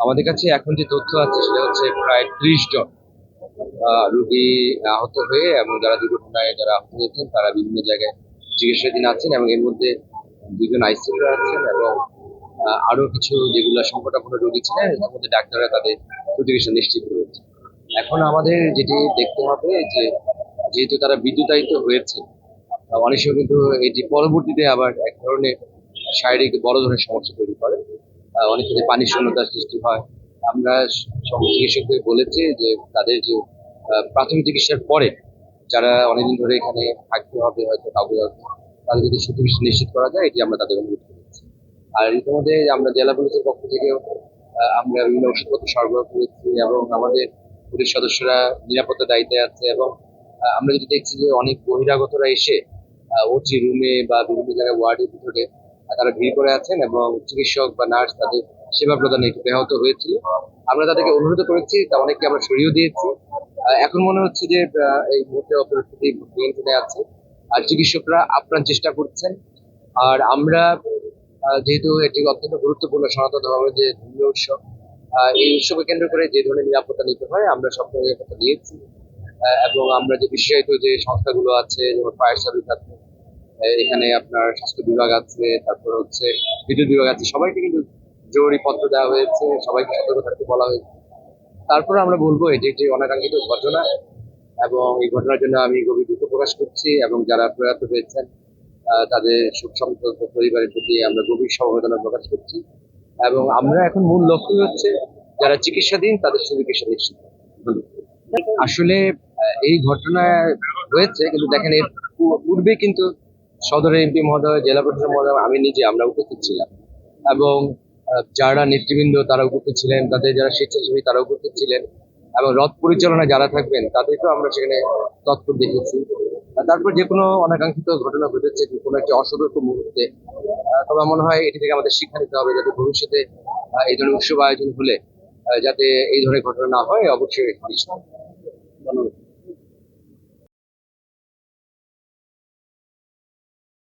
আমাদের কাছে এখন যে তথ্য আছে সেটা হচ্ছে প্রায় ত্রিশ জন রোগী আহত হয়ে এবং যারা দুর্ঘটনায় যারা আহত হয়েছেন তারা বিভিন্ন জায়গায় চিকিৎসাধীন আছেন এবং এর মধ্যে দুজন আইসিইউ আছেন এবং আহ, আরও কিছু যেগুলো সংকটাপন্ন রোগী ছিলেন এর মধ্যে ডাক্তাররা তাদের চিকিৎসা নিশ্চিত করেছে এখন আমাদের যেটি দেখতে হবে যে যেহেতু তারা বিদ্যুতায়িত হয়েছে অনেক সময় কিন্তু এটি পরবর্তীতে আবার এক ধরনের শারীরিক বড় ধরনের সমস্যা তৈরি করে। অনেক ক্ষেত্রে পানি শূন্যতার সৃষ্টি হয়। আমরা চিকিৎসকদের বলেছি যে তাদের যে প্রাথমিক চিকিৎসার পরে যারা অনেকদিন ধরে এখানে থাকতে হবে হয়তো কাউকে তাদের যদি সুচিকিৎসা নিশ্চিত করা যায়, এটি আমরা তাদের অনুরোধ করেছি। আর ইতিমধ্যে আমরা জেলা পুলিশের পক্ষ থেকেও আমরা বিভিন্ন ওষুধপত্র সরবরাহ করেছি এবং আমাদের পুলিশ সদস্যরা নিরাপত্তা দায়িত্বে আছে এবং আমরা যদি দেখছি যে অনেক বহিরাগতরা এসে ওটি রুমে বা বিভিন্ন জায়গায় ওয়ার্ডের ভিতরে তারা ভিড় করে আছেন এবং চিকিৎসক বা নার্স তাদের সেবা প্রদানে একটু ব্যাহত হয়েছিল। আমরা তাদেরকে অনুরোধ করেছি, তা অনেককে আমরা সরিয়েও দিয়েছি। এখন মনে হচ্ছে যে এই মুহূর্তে পরিস্থিতি নিয়ন্ত্রণে আছে। আর চিকিৎসকরা আপ্রাণ চেষ্টা করছেন। আর আমরা যেহেতু এটি অত্যন্ত গুরুত্বপূর্ণ সনাতন ধর্মের যে ধর্মীয় উৎসব এই উৎসবকে কেন্দ্র করে যে ধরনের নিরাপত্তা নিতে হয়, আমরা সব নিরাপত্তা দিয়েছি। এবং আমরা যে বিশেষায়িত যে সংস্থাগুলো আছে, যেমন ফায়ার সার্ভিস আছে এখানে আপনার স্বাস্থ্য বিভাগ আছে, তারপর হচ্ছে বিদ্যুৎ বিভাগ আছে, সবাইকে কিন্তু জরুরি পত্র দেওয়া হয়েছে, সবাইকে সতর্ক থাকতে বলা হয়েছে। তারপর আমরা বলব এটি একটি অনাকাঙ্ক্ষিত ঘটনা এবং এই ঘটনার জন্য আমি গভীর দুঃখ প্রকাশ করছি এবং যারা প্রয়াত হয়েছেন তাদের সুখ সম্পর্ক পরিবারের প্রতি আমরা গভীর সমবেদনা প্রকাশ করছি। এবং আমরা এখন মূল লক্ষ্য হচ্ছে যারা চিকিৎসাধীন, তাদের সুচিকিৎসা নিশ্চিত আসলে এই ঘটনা হয়েছে, কিন্তু দেখেন এর পূর্বে কিন্তু সদরের এমপি মহোদয়, জেলা প্রশাসক মহোদয়, আমি নিজে, আমরা উপস্থিত ছিলাম। এবং যারা নেতৃবৃন্দ, তারা উপস্থিত ছিলেন, তাদের যারা স্বেচ্ছাসেবী, তারা উপস্থিত ছিলেন। এবং রথ পরিচালনায় যারা থাকবেন, তাদেরকেও আমরা সেখানে তৎপর দেখেছি তারপর যে কোনো অনাকাঙ্ক্ষিত ঘটনা ঘটেছে কোনো একটি অসতর্ক মুহূর্তে তবে মনে হয় এটি থেকে আমাদের শিক্ষা নিতে হবে যাতে ভবিষ্যতে এই ধরনের উৎসব আয়োজন হলে যাতে এই ধরনের ঘটনা না হয়, অবশ্যই